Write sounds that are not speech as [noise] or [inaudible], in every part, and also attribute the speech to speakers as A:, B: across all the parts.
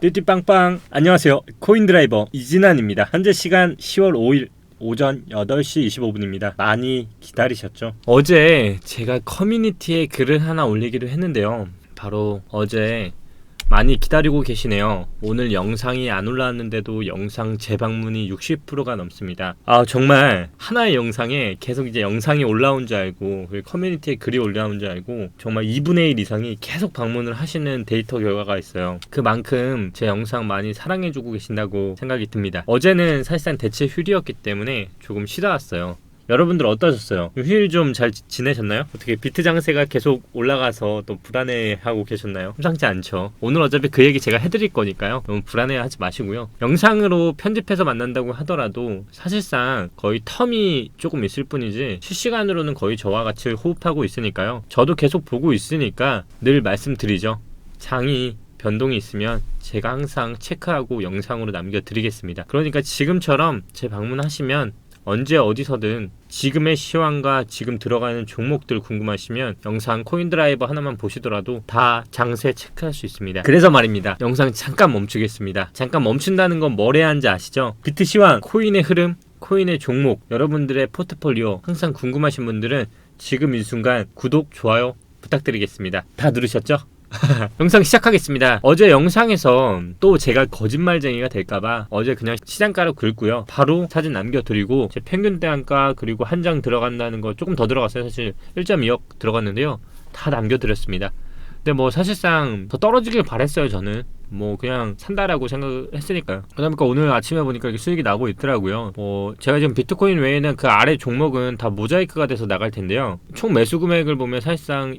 A: 띠띠빵빵. 안녕하세요. 코인드라이버 이진환입니다. 현재 시간 10월 5일 오전 8시 25분입니다. 많이 기다리셨죠? 어제 제가 커뮤니티에 글을 하나 올리기로 했는데요. 바로 어제 많이 기다리고 계시네요. 오늘 영상이 안 올라왔는데도 영상 재방문이 60%가 넘습니다. 아, 정말 하나의 영상에 계속 이제 영상이 올라온 줄 알고, 커뮤니티에 글이 올라온 줄 알고, 정말 2분의 1 이상이 계속 방문을 하시는 데이터 결과가 있어요. 그만큼 제 영상 많이 사랑해주고 계신다고 생각이 듭니다. 어제는 사실상 대체 휴일이었기 때문에 조금 쉬다 왔어요. 여러분들 어떠셨어요? 휴일 좀 잘 지내셨나요? 어떻게 비트 장세가 계속 올라가서 또 불안해하고 계셨나요? 심상치 않죠. 오늘 어차피 그 얘기 제가 해드릴 거니까요. 너무 불안해하지 마시고요. 영상으로 편집해서 만난다고 하더라도 사실상 거의 텀이 조금 있을 뿐이지 실시간으로는 거의 저와 같이 호흡하고 있으니까요. 저도 계속 보고 있으니까 늘 말씀드리죠. 장이 변동이 있으면 제가 항상 체크하고 영상으로 남겨드리겠습니다. 그러니까 지금처럼 제 방문하시면 언제 어디서든 지금의 시황과 지금 들어가는 종목들 궁금하시면 영상 코인드라이버 하나만 보시더라도 다 장세 체크할 수 있습니다. 그래서 말입니다. 영상 잠깐 멈추겠습니다. 잠깐 멈춘다는 건 하는지 아시죠? 비트 시황, 코인의 흐름, 코인의 종목, 여러분들의 포트폴리오 항상 궁금하신 분들은 지금 이 순간 구독, 좋아요 부탁드리겠습니다. 다 누르셨죠? [laughs] 영상 시작하겠습니다. 어제 영상에서 또 제가 거짓말쟁이가 될까봐 어제 그냥 시장가로 긁고요. 바로 사진 남겨드리고 제 평균 대한가 그리고 한 장 들어간다는 거 조금 더 들어갔어요. 사실 1.2억 들어갔는데요. 다 남겨드렸습니다. 근데 뭐 사실상 더 떨어지길 바랬어요. 저는. 뭐 그냥 산다라고 생각했으니까요. 그러니까 오늘 아침에 보니까 수익이 나고 있더라고요. 뭐 제가 지금 비트코인 외에는 그 아래 종목은 다 모자이크가 돼서 나갈 텐데요. 총 매수 금액을 보면 사실상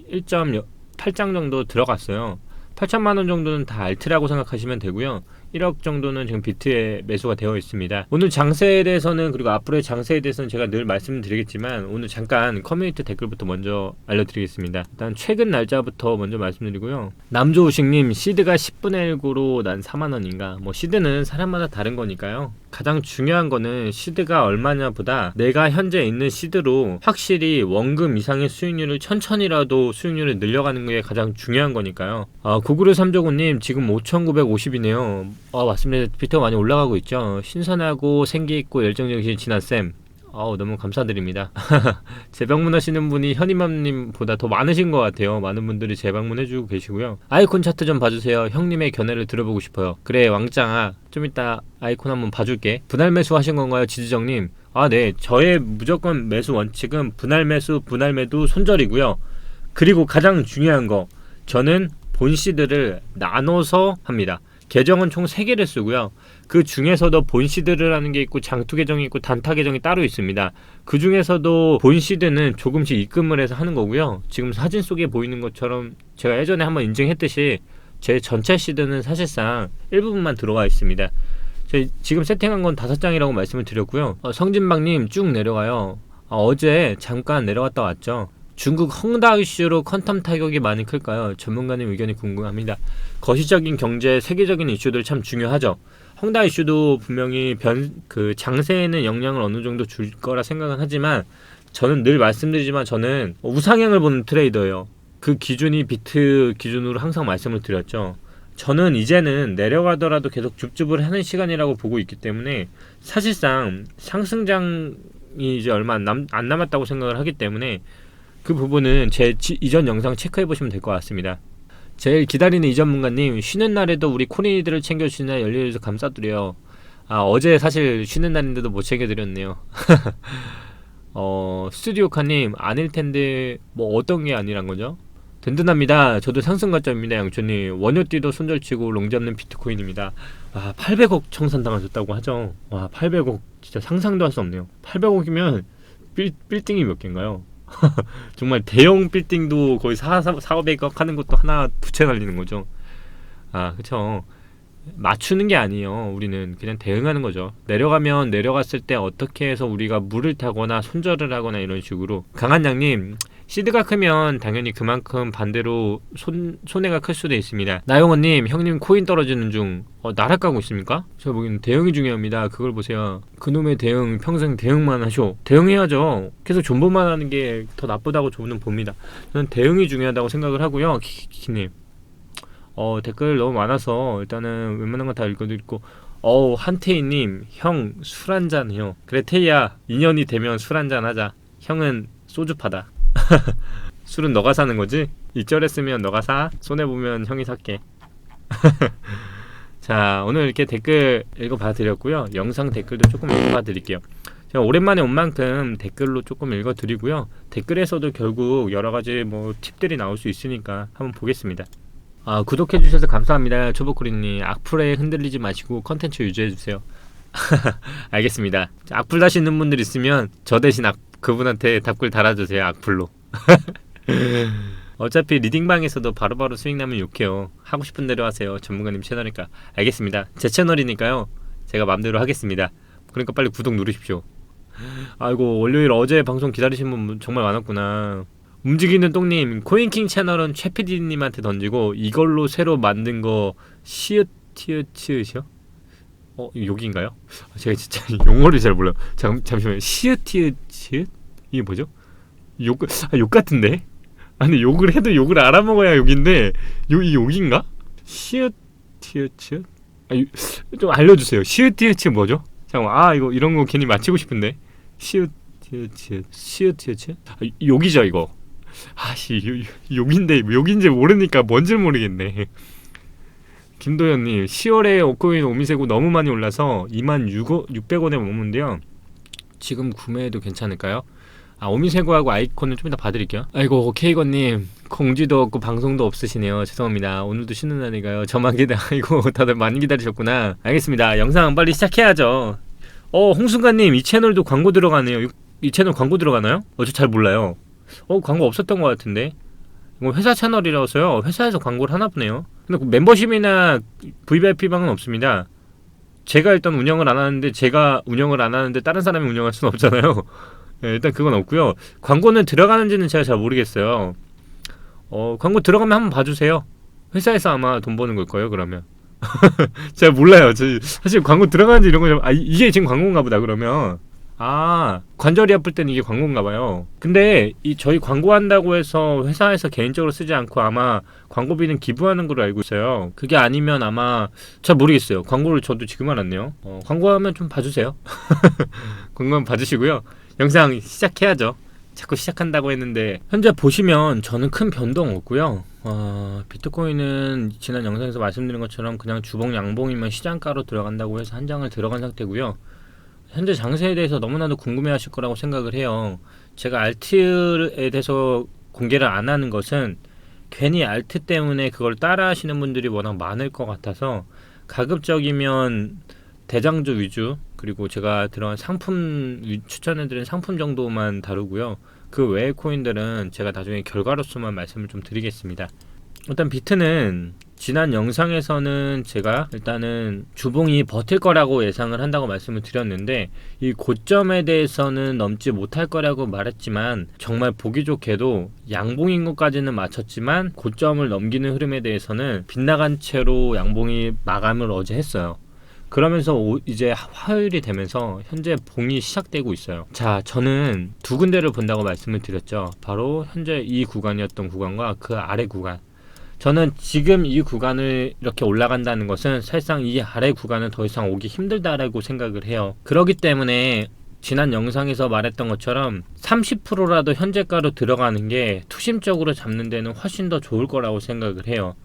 A: 1.8장 정도 들어갔어요. 8천만 원 정도는 다 알트라고 생각하시면 되고요. 1억 정도는 지금 비트에 매수가 되어 있습니다. 오늘 장세에 대해서는 그리고 앞으로의 장세에 대해서는 제가 늘 말씀드리겠지만 오늘 잠깐 커뮤니티 댓글부터 먼저 알려드리겠습니다. 일단 최근 날짜부터 먼저 말씀드리고요. 남조우식님 시드가 10분의 1구로 난 4만 원인가? 뭐 시드는 사람마다 다른 거니까요. 가장 중요한 거는 시드가 얼마냐보다 내가 현재 있는 시드로 확실히 원금 이상의 수익률을 천천히라도 수익률을 늘려가는 게 가장 중요한 거니까요. 아, 구구르 삼조구님 지금 5,950이네요. 아 맞습니다. 비트가 많이 올라가고 있죠. 신선하고 생기 있고 열정적이신 진한 쌤. 아우 너무 감사드립니다. [laughs] 재방문하시는 분이 현이맘님보다 더 많으신 것 같아요. 많은 분들이 재방문해주고 계시고요. 아이콘 차트 좀 봐주세요. 형님의 견해를 들어보고 싶어요. 그래 왕짱아 좀 이따 아이콘 한번 봐줄게. 분할 매수 하신 건가요, 지주정님? 아 네, 저의 무조건 매수 원칙은 분할 매수, 분할 매도 손절이고요. 그리고 가장 중요한 거 저는 본시들을 나눠서 합니다. 계정은 총 3개를 쓰고요. 그 중에서도 본시드를 하는 게 있고 장투 계정이 있고 단타 계정이 따로 있습니다. 그 중에서도 본시드는 조금씩 입금을 해서 하는 거고요. 지금 사진 속에 보이는 것처럼 제가 예전에 한번 인증했듯이 제 전체 시드는 사실상 일부분만 들어가 있습니다. 지금 세팅한 건 다섯 장이라고 말씀을 드렸고요. 어, 성진방님 쭉 내려가요. 어, 제 잠깐 내려갔다 왔죠. 중국 헝다 이슈로 퀀텀 타격이 많이 클까요? 전문가님 의견이 궁금합니다. 거시적인 경제, 세계적인 이슈들 참 중요하죠. 헝다 이슈도 분명히 변, 그 장세에는 영향을 어느 정도 줄 거라 생각은 하지만 저는 늘 말씀드리지만 저는 우상향을 보는 트레이더예요. 그 기준이 비트 기준으로 항상 말씀을 드렸죠. 저는 이제는 내려가더라도 계속 줍줍을 하는 시간이라고 보고 있기 때문에 사실상 상승장이 이제 얼마 안, 남, 안 남았다고 생각을 하기 때문에 그 부분은 제 지, 이전 영상 체크해 보시면 될 것 같습니다. 제일 기다리는 이 전문가님 쉬는 날에도 우리 코리니들을 챙겨주시나 열려주셔서 감사드려요. 아 어제 사실 쉬는 날인데도 못 챙겨드렸네요. [laughs] 어 스튜디오카님 아닐 텐데 뭐 어떤 게 아니란 거죠? 든든합니다. 저도 상승 가점입니다, 양초님. 원효띠도 손절치고 롱 잡는 비트코인입니다. 아 800억 청산당하셨다고 하죠. 와 800억 진짜 상상도 할 수 없네요. 800억이면 빌, 빌딩이 몇 개인가요? [laughs] 정말 대형 빌딩도 거의 4, 4, 500억 하는 것도 하나 두 채 날리는 거죠. 아, 그쵸. 맞추는 게 아니에요. 우리는 그냥 대응하는 거죠. 내려가면 내려갔을 때 어떻게 해서 우리가 물을 타거나 손절을 하거나 이런 식으로. 강한 양님, 시드가 크면 당연히 그만큼 반대로 손, 손해가 클 수도 있습니다. 나영원님, 형님 코인 떨어지는 중 어, 나락가고 있습니까? 저 보기에는 대응이 중요합니다. 그걸 보세요. 그놈의 대응, 평생 대응만 하쇼. 대응해야죠. 계속 존버만 하는 게 더 나쁘다고 저는 봅니다. 저는 대응이 중요하다고 생각을 하고요. 키키님. 어, 댓글 너무 많아서 일단은 웬만한 거다 읽어드리고 어우 한태희님 형 술 한잔 해요. 그래 태희야 인연이 되면 술 한잔 하자. 형은 소주 파다. [laughs] 술은 너가 사는 거지? 이절했으면 너가 사. 손해보면 형이 살게. [laughs] 자 오늘 이렇게 댓글 읽어봐 드렸고요. 영상 댓글도 조금 읽어봐 드릴게요. 제가 오랜만에 온 만큼 댓글로 조금 읽어 드리고요. 댓글에서도 결국 여러 가지 뭐 팁들이 나올 수 있으니까 한번 보겠습니다 아 구독해 주셔서 감사합니다 초보쿠리님 악플에 흔들리지 마시고 컨텐츠 유지해 주세요 [laughs] 알겠습니다 자, 악플 다시는 분들 있으면 저 대신 악, 그분한테 답글 달아주세요 악플로 [laughs] 어차피 리딩방에서도 바로바로 수익 나면 욕해요. 하고 싶은 대로 하세요. 전문가님 채널이니까. 알겠습니다. 제 채널이니까요. 제가 마음대로 하겠습니다. 그러니까 빨리 구독 누르십시오. 아이고 월요일 어제 방송 기다리신 분 정말 많았구나. 움직이는 똥님 코인킹 채널은 최 PD님한테 던지고 이걸로 새로 만든 거 시읒티읒이요? 어 이거 욕인가요? 아, 제가 진짜 [laughs] 용어를 잘 몰라요. 잠 잠시만요. 시읒티읒 이게 뭐죠? 욕, 아, 욕 같은데? 아니 욕을 해도 욕을 알아먹어야 욕인데 요, 이 욕인가? 치읒? 아, 유- 좀 알려주세요 치읒 뭐죠? 잠깐만 아 이거 이런 거 괜히 맞히고 싶은데 티읒 치읒? 아, 욕이죠 이거 아씨 욕인데 욕인지 모르니까 뭔지 모르겠네. 김도현님 10월에 오코인 오미세고 너무 많이 올라서 2만 600원에 머무는데요. 지금 구매해도 괜찮을까요? 아 오미세고하고 아이콘은 좀 이따 봐드릴게요. 아이고 케이건님 공지도 없고 방송도 없으시네요. 죄송합니다. 오늘도 쉬는 날이가요? 저만 기다. [laughs] 아이고 다들 많이 기다리셨구나. 알겠습니다. 영상 빨리 시작해야죠. 어 홍순가님 이 채널도 광고 들어가네요. 이, 이 채널 광고 들어가나요? 어저 잘 몰라요 어 광고 없었던 것 같은데 이거 회사 채널이라서요 회사에서 광고를 하나 보네요 근데 그 멤버십이나 VVIP방은 없습니다 제가 일단 운영을 안 하는데 제가 운영을 안 하는데 다른 사람이 운영할 수는 없잖아요 네, [laughs] 일단 그건 없고요. 광고는 들어가는지는 제가 잘 모르겠어요. 어, 광고 들어가면 한번 봐주세요. 회사에서 아마 돈 버는 걸 거예요. 그러면 [laughs] 제가 몰라요. 저 사실 광고 들어가는지 이런 거 좀, 아 이- 이게 지금 광고인가 보다. 그러면 아 관절이 아플 때는 이게 광고인가 봐요. 근데 이 저희 광고한다고 해서 회사에서 개인적으로 쓰지 않고 아마 광고비는 기부하는 걸로 알고 있어요. 그게 아니면 아마 잘 모르겠어요. 광고를 저도 지금 알았네요. 어, 광고하면 좀 봐주세요. [laughs] 광고하면 봐주시고요. 영상 시작해야죠. 자꾸 시작한다고 했는데 현재 보시면 저는 큰 변동 없고요. 어, 비트코인은 지난 영상에서 말씀드린 것처럼 그냥 주봉 양봉이면 시장가로 들어간다고 해서 한 장을 들어간 상태고요. 현재 장세에 대해서 너무나도 궁금해하실 거라고 생각을 해요. 제가 알트에 대해서 공개를 안 하는 것은 괜히 알트 때문에 그걸 따라하시는 분들이 워낙 많을 것 같아서 가급적이면 대장주 위주 그리고 제가 들어간 상품 위- 추천해드린 상품 정도만 다루고요. 그 외의 코인들은 제가 나중에 결과로서만 말씀을 좀 드리겠습니다. 일단 비트는 지난 영상에서는 제가 일단은 주봉이 버틸 거라고 예상을 한다고 말씀을 드렸는데 이 고점에 대해서는 넘지 못할 거라고 말했지만 정말 보기 좋게도 양봉인 것까지는 맞췄지만 고점을 넘기는 흐름에 대해서는 빗나간 채로 양봉이 마감을 어제 했어요. 그러면서 오- 이제 화요일이 되면서 현재 봉이 시작되고 있어요. 자, 저는 두 군데를 본다고 말씀을 드렸죠. 바로 현재 이 구간이었던 구간과 그 아래 구간. 저는 지금 이 구간을 이렇게 올라간다는 것은 사실상 이 아래 구간은 더 이상 오기 힘들다라고 생각을 해요. 그렇기 때문에 지난 영상에서 말했던 것처럼 30%라도 현재가로 들어가는 게 투심적으로 잡는 데는 훨씬 더 좋을 거라고 생각을 해요.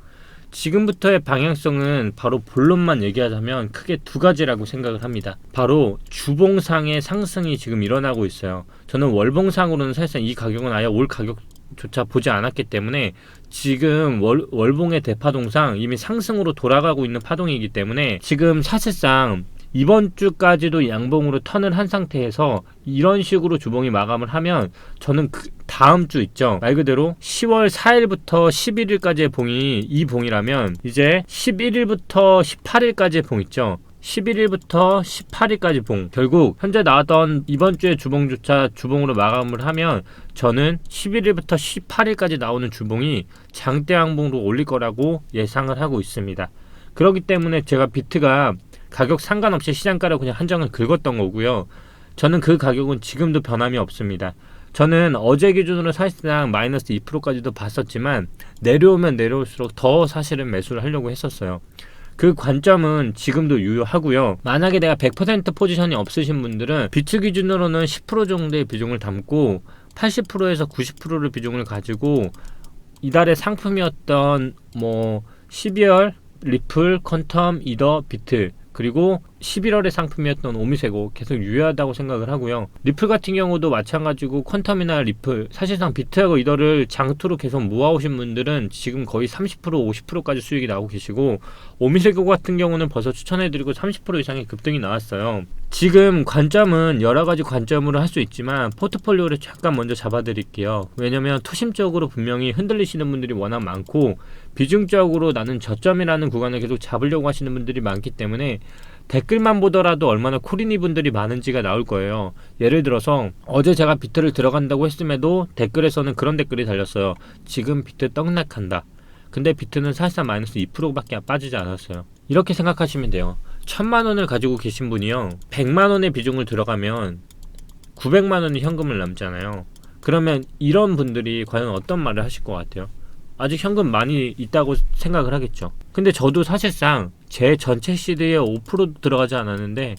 A: 지금부터의 방향성은 바로 본론만 얘기하자면 크게 두 가지라고 생각을 합니다. 바로 주봉상의 상승이 지금 일어나고 있어요. 저는 월봉상으로는 사실상 이 가격은 아예 올 가격조차 보지 않았기 때문에 지금 월, 월봉의 대파동상 이미 상승으로 돌아가고 있는 파동이기 때문에 지금 사실상 이번 주까지도 양봉으로 턴을 한 상태에서 이런 식으로 주봉이 마감을 하면 저는 그 다음 주 있죠. 말 그대로 10월 4일부터 11일까지의 봉이 이 봉이라면 이제 11일부터 18일까지의 봉 있죠. 11일부터 18일까지 봉. 결국 현재 나왔던 이번 주의 주봉조차 주봉으로 마감을 하면 저는 11일부터 18일까지 나오는 주봉이 장대 양봉으로 올릴 거라고 예상을 하고 있습니다. 그렇기 때문에 제가 비트가 가격 상관없이 시장가를 그냥 한정을 긁었던 거고요. 저는 그 가격은 지금도 변함이 없습니다. 저는 어제 기준으로 사실상 마이너스 2%까지도 봤었지만 내려오면 내려올수록 더 사실은 매수를 하려고 했었어요. 그 관점은 지금도 유효하고요. 만약에 내가 100% 포지션이 없으신 분들은 비트 기준으로는 10% 정도의 비중을 담고 80%에서 90%를 비중을 가지고 이달의 상품이었던 뭐 12월 리플, 컨텀, 이더, 비트 그리고 11월의 상품이었던 오미세고 계속 유효하다고 생각을 하고요. 리플 같은 경우도 마찬가지고 퀀텀이나 리플 사실상 비트하고 이더를 장투로 계속 모아오신 분들은 지금 거의 30% 50%까지 수익이 나오고 계시고 오미세고 같은 경우는 벌써 추천해드리고 30% 이상의 급등이 나왔어요. 지금 관점은 여러 가지 관점으로 할 수 있지만 포트폴리오를 잠깐 먼저 잡아드릴게요. 왜냐면 투심적으로 분명히 흔들리시는 분들이 워낙 많고 비중적으로 나는 저점이라는 구간을 계속 잡으려고 하시는 분들이 많기 때문에 댓글만 보더라도 얼마나 코리니 분들이 많은지가 나올 거예요. 예를 들어서 어제 제가 비트를 들어간다고 했음에도 댓글에서는 그런 댓글이 달렸어요. 지금 비트 떡락한다. 근데 비트는 사실상 마이너스 2%밖에 빠지지 않았어요. 이렇게 생각하시면 돼요. 천만 원을 가지고 계신 분이요. 100만 원의 비중을 들어가면 900만 원의 현금을 남잖아요. 그러면 이런 분들이 과연 어떤 말을 하실 것 같아요? 아직 현금 많이 있다고 생각을 하겠죠. 근데 저도 사실상 제 전체 시드에 5% 들어가지 않았는데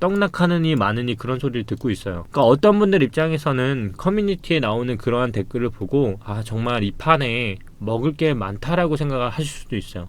A: 떡락하느니 마느니 그런 소리를 듣고 있어요. 그러니까 어떤 분들 입장에서는 커뮤니티에 나오는 그러한 댓글을 보고 아 정말 이 판에 먹을 게 많다라고 생각을 하실 수도 있어요.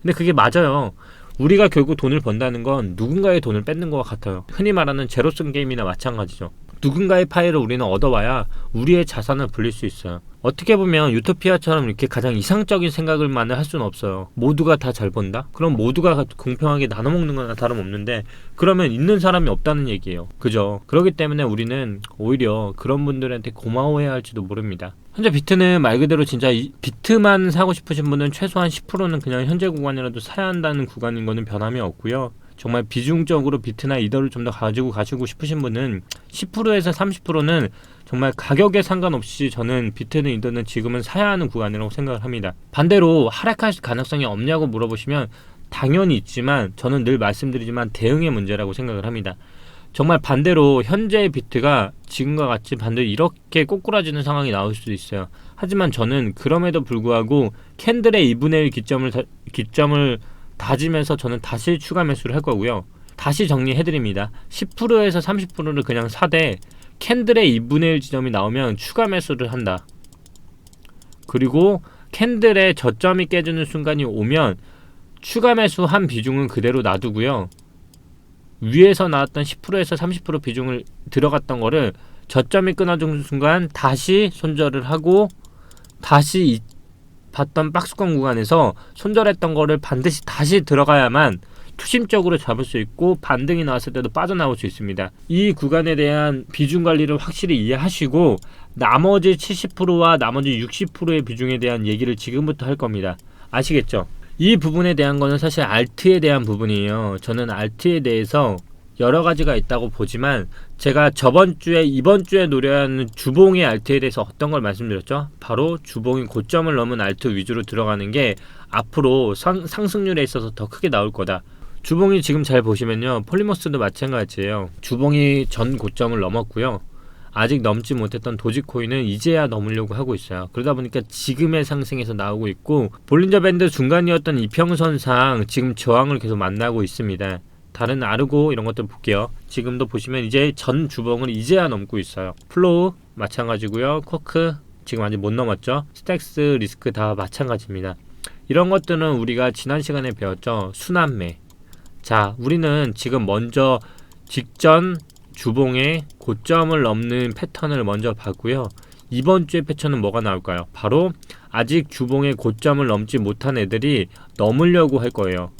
A: 근데 그게 맞아요. 우리가 결국 돈을 번다는 건 누군가의 돈을 뺏는 것 같아요. 흔히 말하는 제로섬 게임이나 마찬가지죠. 누군가의 파일을 우리는 얻어와야 우리의 자산을 불릴 수 있어요. 어떻게 보면 유토피아처럼 이렇게 가장 이상적인 생각을만을 할 수는 없어요. 모두가 다 잘 번다? 그럼 모두가 공평하게 나눠 먹는 거나 다름없는데 그러면 있는 사람이 없다는 얘기예요. 그죠? 그렇기 때문에 우리는 오히려 그런 분들한테 고마워해야 할지도 모릅니다. 현재 비트는 말 그대로 진짜 비트만 사고 싶으신 분은 최소한 10%는 그냥 현재 구간이라도 사야 한다는 구간인 거는 변함이 없고요. 정말 비중적으로 비트나 이더를 좀 더 가지고 가시고 싶으신 분은 10%에서 30%는 정말 가격에 상관없이 저는 비트는 이더는 지금은 사야 하는 구간이라고 생각을 합니다. 반대로 하락할 가능성이 없냐고 물어보시면 당연히 있지만 저는 늘 말씀드리지만 대응의 문제라고 생각을 합니다. 정말 반대로 현재의 비트가 지금과 같이 반대로 이렇게 꼬꾸라지는 상황이 나올 수도 있어요. 하지만 저는 그럼에도 불구하고 캔들의 2분의 1 기점을 기점을 다지면서 저는 다시 추가 매수를 할 거고요. 다시 정리해드립니다. 10%에서 30%를 그냥 사되 캔들의 2분의 1 지점이 나오면 추가 매수를 한다. 그리고 캔들의 저점이 깨지는 순간이 오면 추가 매수 한 비중은 그대로 놔두고요. 위에서 나왔던 10%에서 30% 비중을 들어갔던 거를 저점이 끊어지는 순간 다시 손절을 하고 다시 봤던 박스권 구간에서 손절했던 거를 반드시 다시 들어가야만 투심적으로 잡을 수 있고 반등이 나왔을 때도 빠져나올 수 있습니다. 이 구간에 대한 비중 관리를 확실히 이해하시고 나머지 70%와 나머지 60%의 비중에 대한 얘기를 지금부터 할 겁니다. 아시겠죠? 이 부분에 대한 거는 사실 알트에 대한 부분이에요. 저는 알트에 대해서 여러 가지가 있다고 보지만 제가 저번 주에 이번 주에 노려야 하는 주봉의 알트에 대해서 어떤 걸 말씀드렸죠? 바로 주봉이 고점을 넘은 알트 위주로 들어가는 게 앞으로 상, 상승률에 있어서 더 크게 나올 거다. 주봉이 지금 잘 보시면요. 폴리머스도 마찬가지예요. 주봉이 전 고점을 넘었고요. 아직 넘지 못했던 도지코인은 이제야 넘으려고 하고 있어요. 그러다 보니까 지금의 상승에서 나오고 있고 볼린저 밴드 중간이었던 이평선상 지금 저항을 계속 만나고 있습니다. 다른 아르고 이런 것들 볼게요. 지금도 보시면 이제 전 주봉을 이제야 넘고 있어요. 플로우 마찬가지고요. 쿼크 지금 아직 못 넘었죠. 스택스 리스크 다 마찬가지입니다. 이런 것들은 우리가 지난 시간에 배웠죠. 순환매. 자, 우리는 지금 먼저 직전 주봉의 고점을 넘는 패턴을 먼저 봤고요. 이번 주의 패턴은 뭐가 나올까요? 바로 아직 주봉의 고점을 넘지 못한 애들이 넘으려고 할 거예요.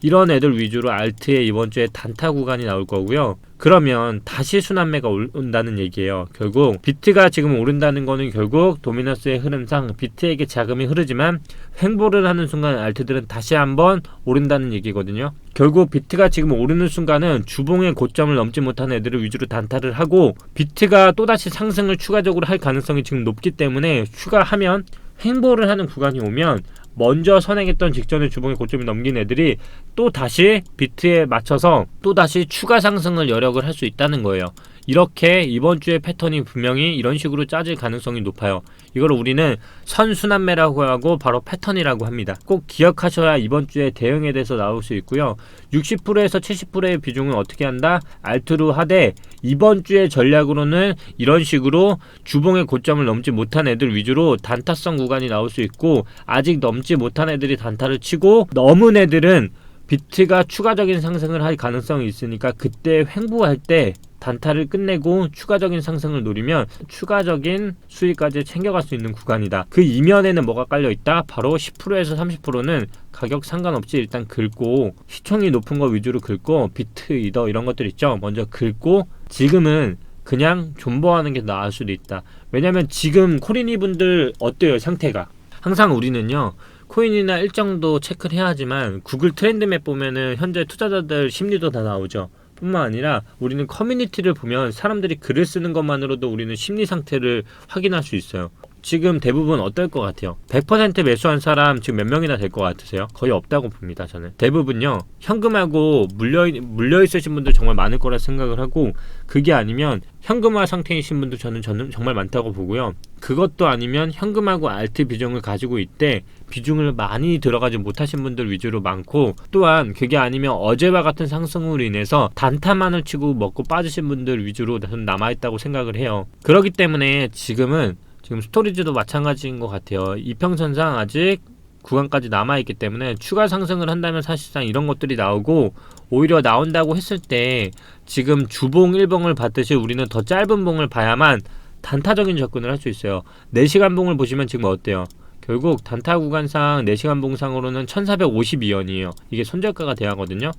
A: 이런 애들 위주로 알트의 이번 주에 단타 구간이 나올 거고요. 그러면 다시 순환매가 온다는 얘기예요. 결국 비트가 지금 오른다는 거는 결국 도미너스의 흐름상 비트에게 자금이 흐르지만 횡보를 하는 순간 알트들은 다시 한번 오른다는 얘기거든요. 결국 비트가 지금 오르는 순간은 주봉의 고점을 넘지 못한 애들을 위주로 단타를 하고 비트가 또다시 상승을 추가적으로 할 가능성이 지금 높기 때문에 추가하면 횡보를 하는 구간이 오면 먼저 선행했던 직전의 주봉의 고점을 넘긴 애들이 또 다시 비트에 맞춰서 또 다시 추가 상승을 여력을 할 수 있다는 거예요. 이렇게 이번 주의 패턴이 분명히 이런 식으로 짜질 가능성이 높아요. 이걸 우리는 선순환매라고 하고 바로 패턴이라고 합니다. 꼭 기억하셔야 이번 주에 대응에 대해서 나올 수 있고요. 60%에서 70%의 비중은 어떻게 한다? 알트로 하되 이번 주의 전략으로는 이런 식으로 주봉의 고점을 넘지 못한 애들 위주로 단타성 구간이 나올 수 있고 아직 넘지 못한 애들이 단타를 치고 넘은 애들은 비트가 추가적인 상승을 할 가능성이 있으니까 그때 횡보할 때 단타를 끝내고 추가적인 상승을 노리면 추가적인 수익까지 챙겨갈 수 있는 구간이다. 그 이면에는 뭐가 깔려 있다? 바로 10%에서 30%는 가격 상관없이 일단 긁고 시총이 높은 거 위주로 긁고 비트 이더 이런 것들 있죠. 먼저 긁고 지금은 그냥 존버하는 게 나을 수도 있다. 왜냐면 지금 코리니 분들 어때요 상태가? 항상 우리는요 코인이나 일정도 체크를 해야 하지만 구글 트렌드맵 보면은 현재 투자자들 심리도 다 나오죠. 뿐만 아니라 우리는 커뮤니티를 보면 사람들이 글을 쓰는 것만으로도 우리는 심리 상태를 확인할 수 있어요. 지금 대부분 어떨 것 같아요? 100% 매수한 사람 지금 몇 명이나 될 것 같으세요? 거의 없다고 봅니다, 저는. 대부분요, 현금하고 물려, 물려있으신 분들 정말 많을 거라 생각을 하고, 그게 아니면 현금화 상태이신 분도 저는, 저는 정말 많다고 보고요. 그것도 아니면 현금하고 알트 비중을 가지고 있대 비중을 많이 들어가지 못하신 분들 위주로 많고 또한 그게 아니면 어제와 같은 상승으로 인해서 단타만을 치고 먹고 빠지신 분들 위주로 남아있다고 생각을 해요. 그렇기 때문에 지금은 지금 스토리지도 마찬가지인 것 같아요. 이평선상 아직 구간까지 남아있기 때문에 추가 상승을 한다면 사실상 이런 것들이 나오고 오히려 나온다고 했을 때 지금 주봉 1봉을 봤듯이 우리는 더 짧은 봉을 봐야만 단타적인 접근을 할 수 있어요. 4시간 봉을 보시면 지금 어때요? 결국 단타 구간상 4시간 봉상으로는 1452원이에요. 이게 손절가가 돼야 하거든요.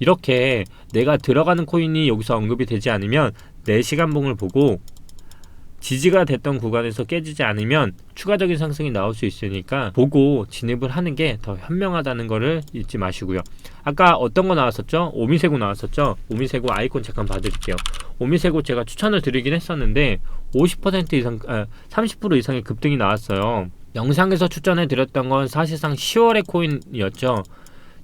A: 이렇게 내가 들어가는 코인이 여기서 언급이 되지 않으면 4시간 봉을 보고 지지가 됐던 구간에서 깨지지 않으면 추가적인 상승이 나올 수 있으니까 보고 진입을 하는 게 더 현명하다는 거를 잊지 마시고요. 아까 어떤 거 나왔었죠? 오미세고 나왔었죠? 오미세고 아이콘 잠깐 봐드릴게요. 오미세고 제가 추천을 드리긴 했었는데 50% 이상, 아, 30% 이상의 급등이 나왔어요. 영상에서 추천해 드렸던 건 사실상 10월의 코인이었죠.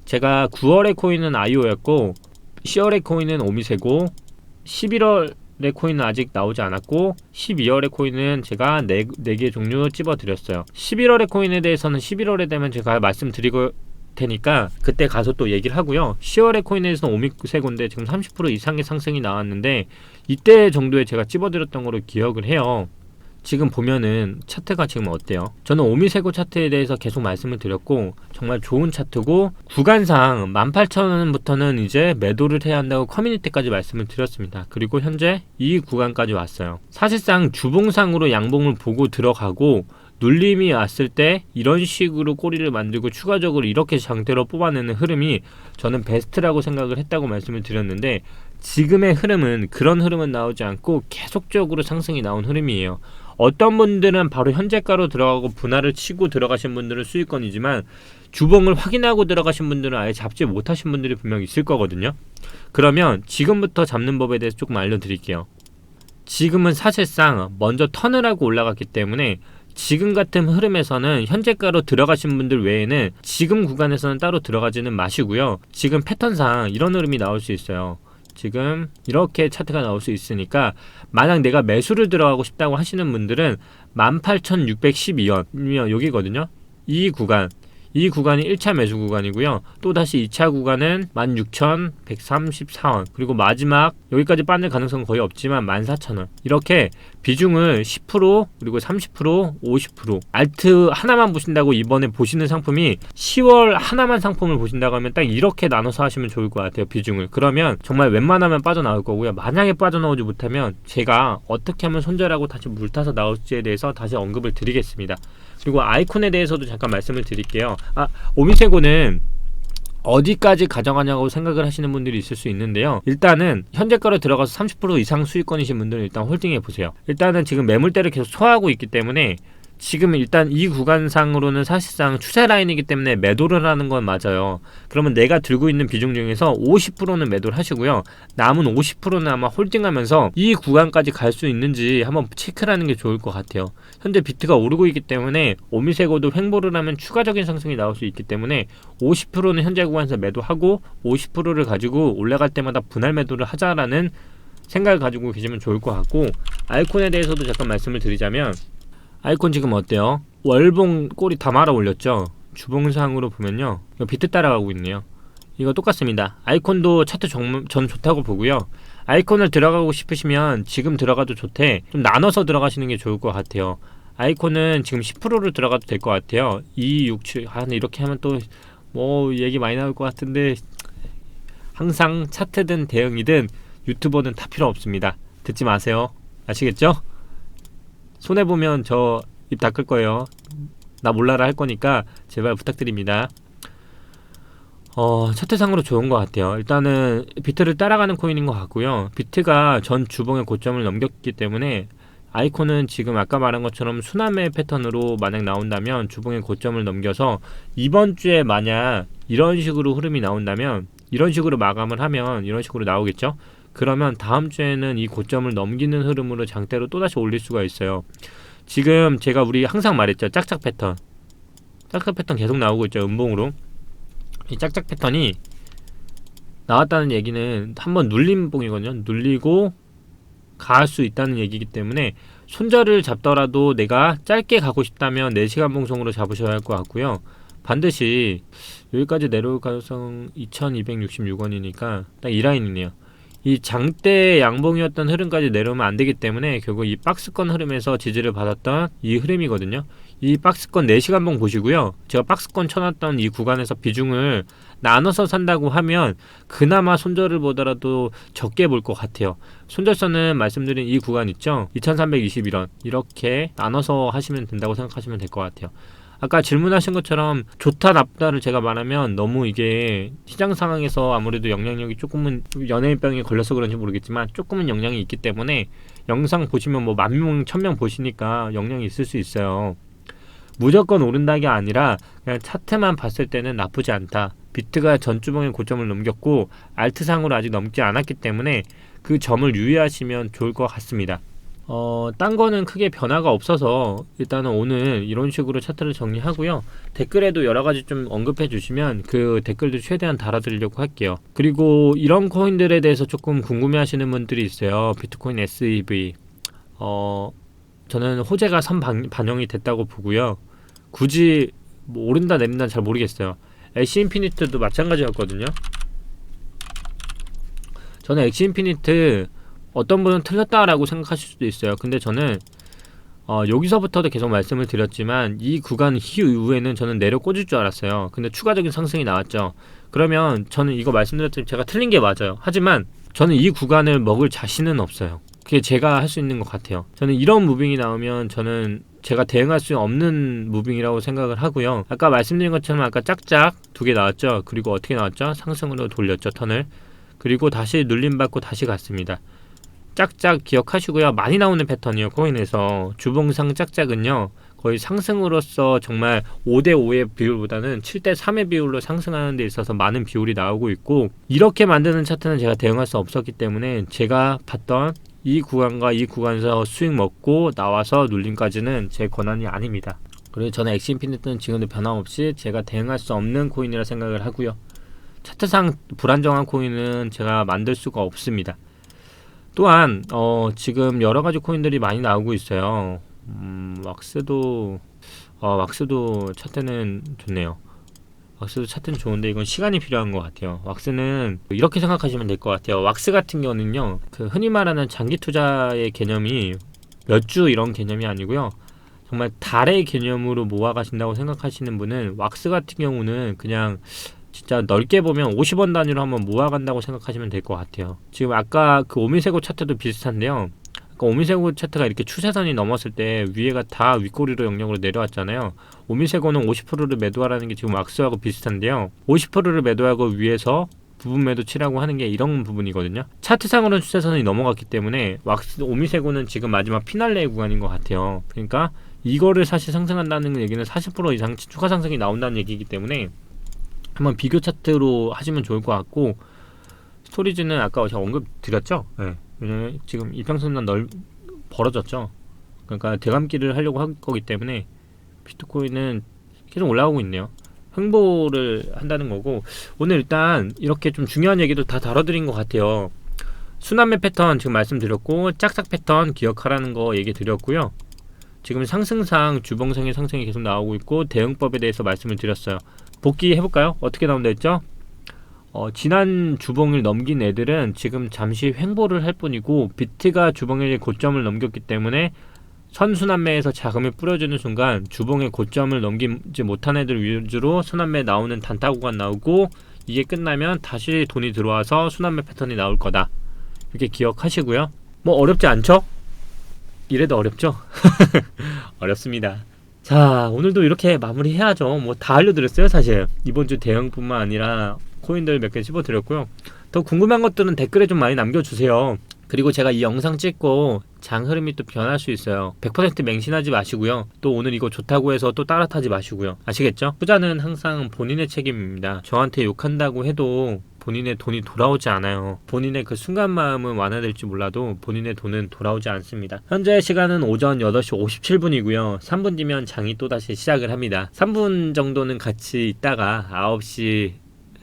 A: 제가 9월의 코인은 아이오였고 10월의 코인은 오미세고 11월 의 코인은 아직 나오지 않았고 12월의 코인은 제가 4, 4개 종류 찝어드렸어요. 11월의 코인에 대해서는 11월에 되면 제가 말씀드리고 테니까 그때 가서 또 얘기를 하고요. 10월의 코인에 대해서는 오미세고인데 지금 30% 이상의 상승이 나왔는데 이때 정도에 제가 찝어드렸던 거로 기억을 해요 지금 보면은 차트가 지금 어때요? 저는 오미세고 차트에 대해서 계속 말씀을 드렸고 정말 좋은 차트고 구간상 18,000원부터는 이제 매도를 해야 한다고 커뮤니티까지 말씀을 드렸습니다. 그리고 현재 이 구간까지 왔어요. 사실상 주봉상으로 양봉을 보고 들어가고 눌림이 왔을 때 이런 식으로 꼬리를 만들고 추가적으로 이렇게 장대로 뽑아내는 흐름이 저는 베스트라고 생각을 했다고 말씀을 드렸는데 지금의 흐름은 그런 흐름은 나오지 않고 계속적으로 상승이 나온 흐름이에요. 어떤 분들은 바로 현재가로 들어가고 분할을 치고 들어가신 분들은 수익권이지만 주봉을 확인하고 들어가신 분들은 아예 잡지 못하신 분들이 분명 있을 거거든요. 그러면 지금부터 잡는 법에 대해서 조금 알려드릴게요. 지금은 사실상 먼저 턴을 하고 올라갔기 때문에 지금 같은 흐름에서는 현재가로 들어가신 분들 외에는 지금 구간에서는 따로 들어가지는 마시고요. 지금 패턴상 이런 흐름이 나올 수 있어요. 지금 이렇게 차트가 나올 수 있으니까 만약 내가 매수를 들어가고 싶다고 하시는 분들은 18,612원 여기거든요. 이 구간 이 구간이 1차 매수 구간이고요. 또 다시 2차 구간은 16,134원. 그리고 마지막 여기까지 빠질 가능성은 거의 없지만 14,000원. 이렇게 비중을 10% 그리고 30% 50% 알트 하나만 보신다고 이번에 보시는 상품이 10월 하나만 상품을 보신다고 하면 딱 이렇게 나눠서 하시면 좋을 것 같아요. 비중을. 그러면 정말 웬만하면 빠져나올 거고요. 만약에 빠져나오지 못하면 제가 어떻게 하면 손절하고 다시 물타서 나올지에 대해서 다시 언급을 드리겠습니다. 그리고 아이콘에 대해서도 잠깐 말씀을 드릴게요. 아, 오미세고는 어디까지 가져가냐고 생각을 하시는 분들이 있을 수 있는데요. 일단은 현재가로 들어가서 30% 이상 수익권이신 분들은 일단 홀딩해 보세요. 일단은 지금 매물대를 계속 소화하고 있기 때문에 지금 일단 이 구간상으로는 사실상 추세 라인이기 때문에 매도를 하는 건 맞아요. 그러면 내가 들고 있는 비중 중에서 50%는 매도를 하시고요. 남은 50%는 아마 홀딩하면서 이 구간까지 갈 수 있는지 한번 체크를 하는 게 좋을 것 같아요. 현재 비트가 오르고 있기 때문에 오미세고도 횡보를 하면 추가적인 상승이 나올 수 있기 때문에 50%는 현재 구간에서 매도하고 50%를 가지고 올라갈 때마다 분할 매도를 하자라는 생각을 가지고 계시면 좋을 것 같고 아이콘에 대해서도 잠깐 말씀을 드리자면 아이콘 지금 어때요? 월봉 꼬리 다 말아 올렸죠? 주봉상으로 보면요. 비트 따라가고 있네요. 이거 똑같습니다. 아이콘도 차트 정, 전 좋다고 보고요. 아이콘을 들어가고 싶으시면 지금 들어가도 좋대. 좀 나눠서 들어가시는 게 좋을 것 같아요. 아이콘은 지금 10%로 들어가도 될 것 같아요. 2, 6, 7 아, 이렇게 하면 또 뭐 얘기 많이 나올 것 같은데 항상 차트든 대응이든 유튜버는 다 필요 없습니다. 듣지 마세요. 아시겠죠? 손해 보면 저 입 닦을 거예요 나 몰라라 할 거니까 제발 부탁드립니다. 어, 차트상으로 좋은 것 같아요. 일단은 비트를 따라가는 코인인 것 같고요. 비트가 전 주봉의 고점을 넘겼기 때문에 아이콘은 지금 아까 말한 것처럼 순환매 패턴으로 만약 나온다면 주봉의 고점을 넘겨서 이번 주에 만약 이런 식으로 흐름이 나온다면 이런 식으로 마감을 하면 이런 식으로 나오겠죠? 그러면 다음 주에는 이 고점을 넘기는 흐름으로 장대로 또다시 올릴 수가 있어요. 지금 제가 우리 항상 말했죠. 짝짝 패턴. 짝짝 패턴 계속 나오고 있죠. 음봉으로. 이 짝짝 패턴이 나왔다는 얘기는 한번 눌린 봉이거든요. 눌리고 갈 수 있다는 얘기이기 때문에 손절을 잡더라도 내가 짧게 가고 싶다면 4시간 봉송으로 잡으셔야 할 것 같고요. 반드시 여기까지 내려올 가능성 2266원이니까 딱 이 라인이네요. 이 장대 양봉이었던 흐름까지 내려오면 안 되기 때문에 결국 이 박스권 흐름에서 지지를 받았던 이 흐름이거든요. 이 박스권 4시간봉 보시고요. 제가 박스권 쳐놨던 이 구간에서 비중을 나눠서 산다고 하면 그나마 손절을 보더라도 적게 볼 것 같아요. 손절선은 말씀드린 이 구간 있죠? 2321원 이렇게 나눠서 하시면 된다고 생각하시면 될 것 같아요. 아까 질문하신 것처럼 좋다 나쁘다를 제가 말하면 너무 이게 시장 상황에서 아무래도 영향력이 조금은 연예인병에 걸려서 그런지 모르겠지만 조금은 영향이 있기 때문에 영상 보시면 뭐 만 명, 천 명 보시니까 영향이 있을 수 있어요. 무조건 오른다게 아니라 그냥 차트만 봤을 때는 나쁘지 않다. 비트가 전주봉의 고점을 넘겼고 알트상으로 아직 넘지 않았기 때문에 그 점을 유의하시면 좋을 것 같습니다. 어, 딴 거는 크게 변화가 없어서 일단은 오늘 이런 식으로 차트를 정리하고요. 댓글에도 여러 가지 좀 언급해 주시면 그 댓글도 최대한 달아드리려고 할게요. 그리고 이런 코인들에 대해서 조금 궁금해 하시는 분들이 있어요. 비트코인 SEV. 어, 저는 호재가 선 반, 반영이 됐다고 보고요. 굳이 뭐 오른다 내린다 잘 모르겠어요. 엑시 인피니트도 마찬가지였거든요. 저는 엑시 인피니트 어떤 분은 틀렸다라고 생각하실 수도 있어요. 근데 저는 어, 여기서부터도 계속 말씀을 드렸지만 이 구간 이후에는 저는 내려 꽂을 줄 알았어요. 근데 추가적인 상승이 나왔죠. 그러면 저는 이거 말씀드렸지만 제가 틀린 게 맞아요. 하지만 저는 이 구간을 먹을 자신은 없어요. 그게 제가 할 수 있는 것 같아요. 저는 이런 무빙이 나오면 저는 제가 대응할 수 없는 무빙이라고 생각을 하고요. 아까 말씀드린 것처럼 아까 짝짝 두 개 나왔죠. 그리고 어떻게 나왔죠? 상승으로 돌렸죠 턴을. 그리고 다시 눌림 받고 다시 갔습니다. 짝짝 기억하시고요. 많이 나오는 패턴이요. 코인에서 주봉상 짝짝은요. 거의 상승으로서 정말 5대5의 비율보다는 7대3의 비율로 상승하는 데 있어서 많은 비율이 나오고 있고 이렇게 만드는 차트는 제가 대응할 수 없었기 때문에 제가 봤던 이 구간과 이 구간에서 수익 먹고 나와서 눌림까지는 제 권한이 아닙니다. 그리고 저는 엑시 인피니트는 지금도 변함없이 제가 대응할 수 없는 코인이라 생각을 하고요. 차트상 불안정한 코인은 제가 만들 수가 없습니다. 또한 어, 지금 여러 가지 코인들이 많이 나오고 있어요. 음, 왁스도 어, 왁스도 차트는 좋네요. 왁스도 차트는 좋은데 이건 시간이 필요한 것 같아요. 왁스는 이렇게 생각하시면 될 것 같아요. 왁스 같은 경우는요, 그 흔히 말하는 장기 투자의 개념이 몇 주 이런 개념이 아니고요. 정말 달의 개념으로 모아 가신다고 생각하시는 분은 왁스 같은 경우는 그냥 진짜 넓게 보면 50원 단위로 한번 모아간다고 생각하시면 될 것 같아요. 지금 아까 그 오미세고 차트도 비슷한데요. 그 오미세고 차트가 이렇게 추세선이 넘었을 때 위에가 다 윗꼬리로 영역으로 내려왔잖아요. 오미세고는 50%를 매도하라는 게 지금 왁스하고 비슷한데요. 50%를 매도하고 위에서 부분 매도 치라고 하는 게 이런 부분이거든요. 차트상으로는 추세선이 넘어갔기 때문에 왁스 오미세고는 지금 마지막 피날레 구간인 것 같아요. 그러니까 이거를 사실 상승한다는 얘기는 40% 이상 추가 상승이 나온다는 얘기이기 때문에 한번 비교 차트로 하시면 좋을 것 같고 스토리지는 아까 제가 언급 드렸죠. 네. 왜냐면 지금 이평선은 넓 벌어졌죠. 그러니까 대감기를 하려고 할 거기 때문에 비트코인은 계속 올라오고 있네요. 횡보를 한다는 거고 오늘 일단 이렇게 좀 중요한 얘기도 다 다뤄드린 것 같아요. 순환매 패턴 지금 말씀드렸고 짝짝 패턴 기억하라는 거 얘기 드렸고요. 지금 상승상 주봉상의 상승이 계속 나오고 있고 대응법에 대해서 말씀을 드렸어요. 복귀 해볼까요? 어떻게 나온다 했죠? 어, 지난 주봉을 넘긴 애들은 지금 잠시 횡보를 할 뿐이고 비트가 주봉의 고점을 넘겼기 때문에 선순환매에서 자금을 뿌려주는 순간 주봉의 고점을 넘기지 못한 애들 위주로 순환매 나오는 단타 구간 나오고 이게 끝나면 다시 돈이 들어와서 순환매 패턴이 나올 거다. 이렇게 기억하시고요. 뭐 어렵지 않죠? 이래도 어렵죠? [laughs] 어렵습니다. 자, 오늘도 이렇게 마무리해야죠. 뭐 다 알려드렸어요, 사실. 이번 주 대응뿐만 아니라 코인들 몇개 씹어드렸고요. 더 궁금한 것들은 댓글에 좀 많이 남겨주세요. 그리고 제가 이 영상 찍고 장 흐름이 또 변할 수 있어요. 100% 맹신하지 마시고요. 또 오늘 이거 좋다고 해서 또 따라타지 마시고요. 아시겠죠? 투자는 항상 본인의 책임입니다. 저한테 욕한다고 해도 본인의 돈이 돌아오지 않아요. 본인의 그 순간 마음은 완화될지 몰라도 본인의 돈은 돌아오지 않습니다. 현재 시간은 오전 8시 57분이고요. 3분 뒤면 장이 또다시 시작을 합니다. 3분 정도는 같이 있다가 9시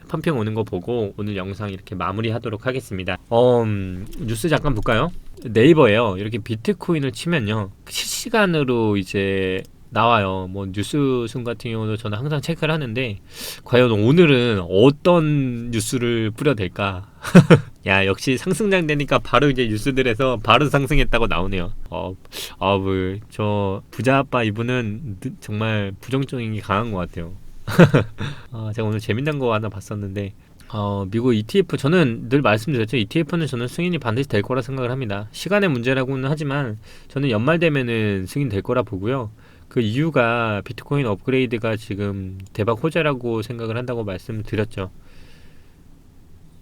A: 펌핑 오는 거 보고 오늘 영상 이렇게 마무리하도록 하겠습니다. 어, 음, 뉴스 잠깐 볼까요? 네이버에요. 이렇게 비트코인을 치면요. 실시간으로 이제 나와요. 뭐 뉴스 순 같은 경우도 저는 항상 체크를 하는데 과연 오늘은 어떤 뉴스를 뿌려댈까? [laughs] 야 역시 상승장 되니까 바로 이제 뉴스들에서 바로 상승했다고 나오네요. 어, 아, 뭐저 부자 아빠 이분은 느- 정말 부정적인 게 강한 것 같아요. [laughs] 아, 제가 오늘 재밌는 거 하나 봤었는데 어, 미국 ETF 저는 늘 말씀드렸죠. ETF는 저는 승인이 반드시 될 거라 생각을 합니다. 시간의 문제라고는 하지만 저는 연말 되면은 승인 될 거라 보고요. 그 이유가 비트코인 업그레이드가 지금 대박 호재라고 생각을 한다고 말씀드렸죠.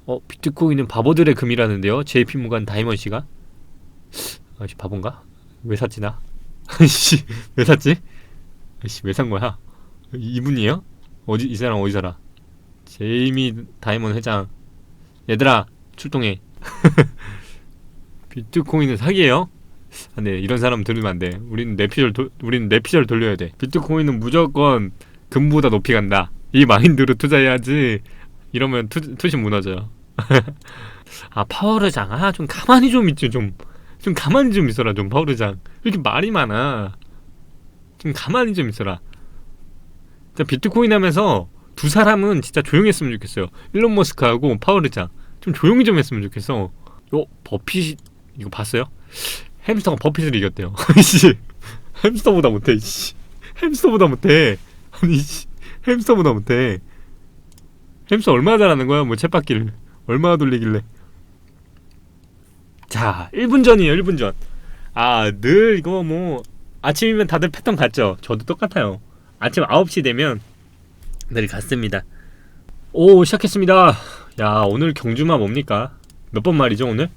A: 어, 비트코인은 바보들의 금이라는데요. JP 무간 다이먼 씨가. 아씨 바본가? 왜 샀지 나? [laughs] 아씨 왜 샀지? 아씨 왜 산 거야? 이분이에요? 어디 이 사람 어디 살아? 제이미 다이먼 회장. 얘들아 출동해. [laughs] 비트코인은 사기예요? 아, 네 이런 사람 들으면 안 돼. 우리는 내 피셜 도, 우리는 내 피셜 돌려야 돼. 비트코인은 무조건 금보다 높이 간다. 이 마인드로 투자해야지. 이러면 투, 투신 무너져요. [laughs] 아 파워르장 아 좀 가만히 좀 있지 좀. 좀 가만히 좀 있어라 좀 파워르장. 왜 이렇게 말이 많아. 좀 가만히 좀 있어라. 비트코인 하면서 두 사람은 진짜 조용했으면 좋겠어요. 일론 머스크하고 파워르장 좀 조용히 좀 했으면 좋겠어. 요 버핏 이거 봤어요? 햄스터가 버핏을 이겼대요. [laughs] 씨 햄스터보다 못해. 씨 햄스터보다 못해. 아니 씨 햄스터보다 못해. 햄스터 얼마나 잘하는 거야? 뭐 챗바퀴를 얼마나 돌리길래? 자, 1분 전이에요. 1분 전. 아, 늘 이거 뭐 아침이면 다들 패턴 같죠? 저도 똑같아요. 아침 9시 되면 늘 같습니다. 오, 시작했습니다. 야, 오늘 경주마 뭡니까? 몇 번 말이죠, 오늘?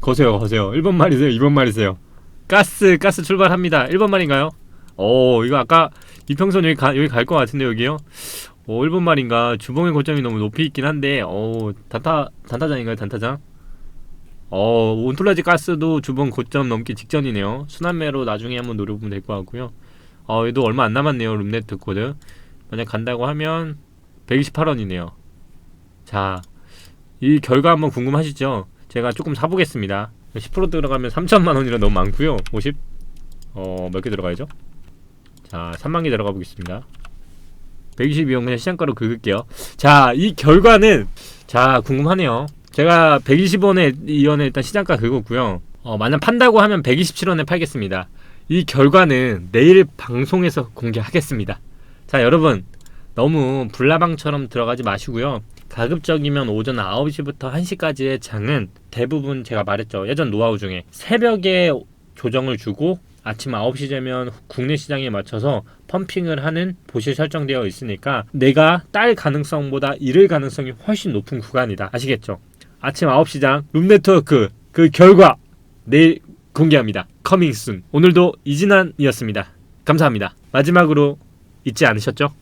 A: 거세요, 거세요. 1번 말이세요, 2번 말이세요. 가스, 가스 출발합니다. 1번 말인가요? 오, 이거 아까 이평선 여기 가, 여기 갈 것 같은데, 여기요? 오, 1번 말인가? 주봉의 고점이 너무 높이 있긴 한데, 오, 단타, 단타장인가요, 단타장? 어, 온톨라지 가스도 주봉 고점 넘기 직전이네요. 순환매로 나중에 한번 노려보면 될 것 같고요. 어, 얘도 얼마 안 남았네요, 룸네트 코드. 만약 간다고 하면 128원이네요. 자, 이 결과 한번 궁금하시죠? 제가 조금 사보겠습니다. 10% 들어가면 3천만 원이라 너무 많고요. 50? 어, 몇 개 들어가야죠? 자, 3만 개 들어가 보겠습니다. 122원 그냥 시장가로 긁을게요. 자, 이 결과는 자, 궁금하네요. 제가 120원에 이원에 일단 시장가 긁었고요. 어, 만약 판다고 하면 127원에 팔겠습니다. 이 결과는 내일 방송에서 공개하겠습니다. 자, 여러분 너무 불나방처럼 들어가지 마시고요. 가급적이면 오전 9시부터 1시까지의 장은 대부분 제가 말했죠. 예전 노하우 중에 새벽에 조정을 주고 아침 9시 되면 국내 시장에 맞춰서 펌핑을 하는 보시 설정되어 있으니까 내가 딸 가능성보다 잃을 가능성이 훨씬 높은 구간이다. 아시겠죠? 아침 9시 장 룸네트워크 그 결과 내일 공개합니다. 커밍 순. 오늘도 이진환이었습니다. 감사합니다. 마지막으로 잊지 않으셨죠?